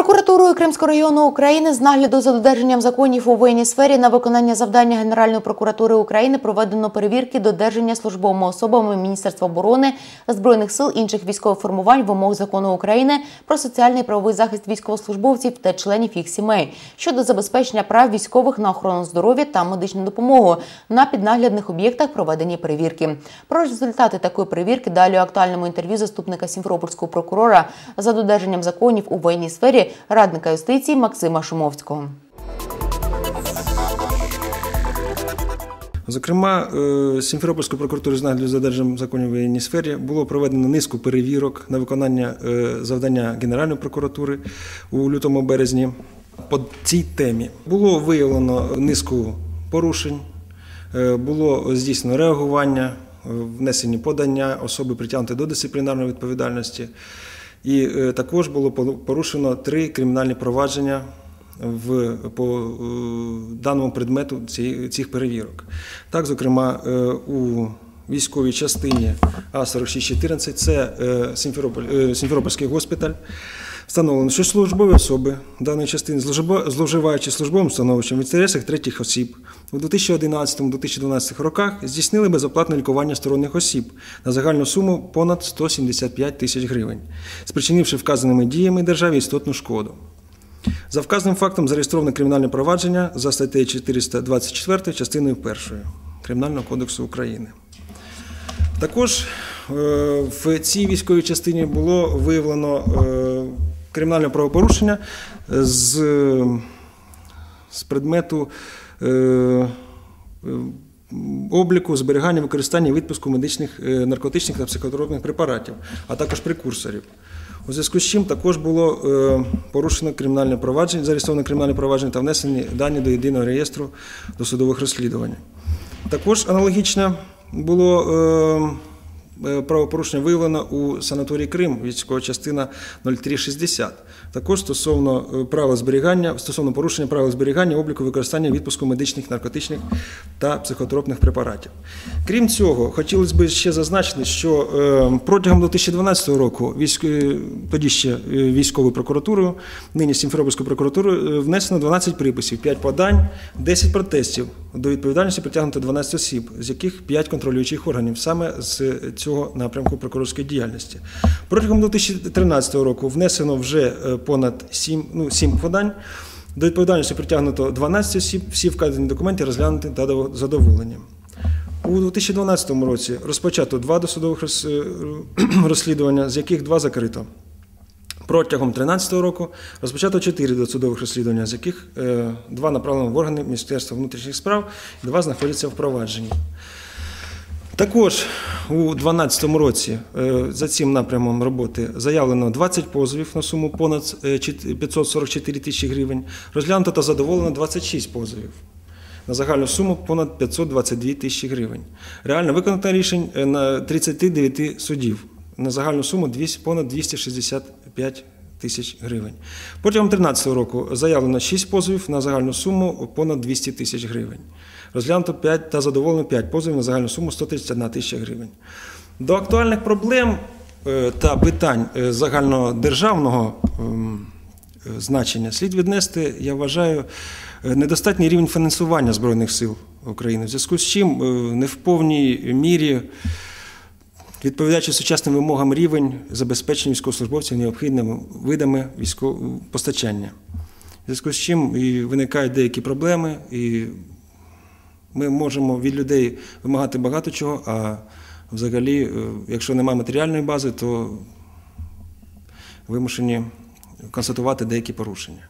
Прокуратурою Кримського району України з нагляду за додержанням законів у воєнній сфері на виконання завдання Генеральної прокуратури України проведено перевірки додержання службовими особами Міністерства оборони, збройних сил інших військових формувань вимог закону України про соціальний правовий захист військовослужбовців та членів їх сімей щодо забезпечення прав військових на охорону здоров'я та медичну допомогу на піднаглядних об'єктах проведені перевірки. Про результати такої перевірки далі у актуальному інтерв'ю заступника Сімферопольського прокурора за додержанням законів у воєнній сфері радника юстиції Максима Шумовського. Зокрема, е, Сімферопольською прокуратурою з нагляду за додержанням законів у воєнній сфері було проведено низку перевірок на виконання е, завдання Генеральної прокуратури у лютому березні. По цій темі було виявлено низку порушень, е, було здійснено реагування, внесені подання особи притягнути до дисциплінарної відповідальності. І також було порушено три кримінальні провадження в, по е, даному предмету цих перевірок. Так, зокрема, е, у військовій частині А4614 це е, Сімферополь, Сімферопольський госпіталь. Встановлено, що службові особи даної частини, зловживаючи службовим становищем в інтересах третіх осіб, у 2011-2012 роках здійснили безоплатне лікування сторонніх осіб на загальну суму понад 175 тисяч гривень, спричинивши вказаними діями державі істотну шкоду. За вказаним фактом зареєстроване кримінальне провадження за статтею 424 частиною 1 Кримінального кодексу України. Також е, в цій військовій частині було виявлено е, кримінальне правопорушення з з предмету обліку, зберігання, використання відпуску медичних наркотичних та психотропних препаратів, а також прекурсорів. У зв'язку з чим також було е, порушено кримінальне провадження, зареєстроване кримінальне провадження та внесені дані до єдиного реєстру досудових розслідувань. Також аналогічно було е, е, правопорушення виявлено у санаторії Крим, військова частина 0360. Також стосовно правил зберігання, стосовно порушення правил зберігання, обліку використання відпуску медичних, наркотичних та психотропних препаратів. Крім цього, хотілося б ще зазначити, що протягом 2012 року тоді ще військовою прокуратурою, нині Сімферопольською прокуратурою, внесено 12 приписів, 5 подань, 10 протестів. До відповідальності притягнуто 12 осіб, з яких 5 контролюючих органів, саме з цього напрямку прокурорської діяльності. Протягом 2013 року внесено вже понад 7, ну, 7 подань. До відповідальності притягнуто 12 осіб, всі вказані документи розглянуті та задоволені. У 2012 році розпочато два досудових розслідування, з яких два закрито. Протягом 2013 року розпочато чотири досудових розслідування, з яких два направлені в органи Міністерства внутрішніх справ і два знаходяться в провадженні. Також у 2012 році за цим напрямом роботи заявлено 20 позовів на суму понад 544 тисячі гривень, розглянуто та задоволено 26 позовів. На загальну суму понад 522 тисячі гривень. Реально виконано рішень на 39 судів. На загальну суму понад 265 тисяч гривень. Протягом 2013 року заявлено 6 позовів на загальну суму понад 200 тисяч гривень. Розглянуто 5 та задоволено 5 позовів на загальну суму 131 тисяча гривень. До актуальних проблем та питань загальнодержавного значення слід віднести, я вважаю, недостатній рівень фінансування Збройних сил України, в зв'язку з чим не в повній мірі. Відповідаючи сучасним вимогам рівень забезпечення військовослужбовців необхідними видами військового постачання. В зв'язку з чим і виникають деякі проблеми, і ми можемо від людей вимагати багато чого, а взагалі, якщо немає матеріальної бази, то вимушені констатувати деякі порушення.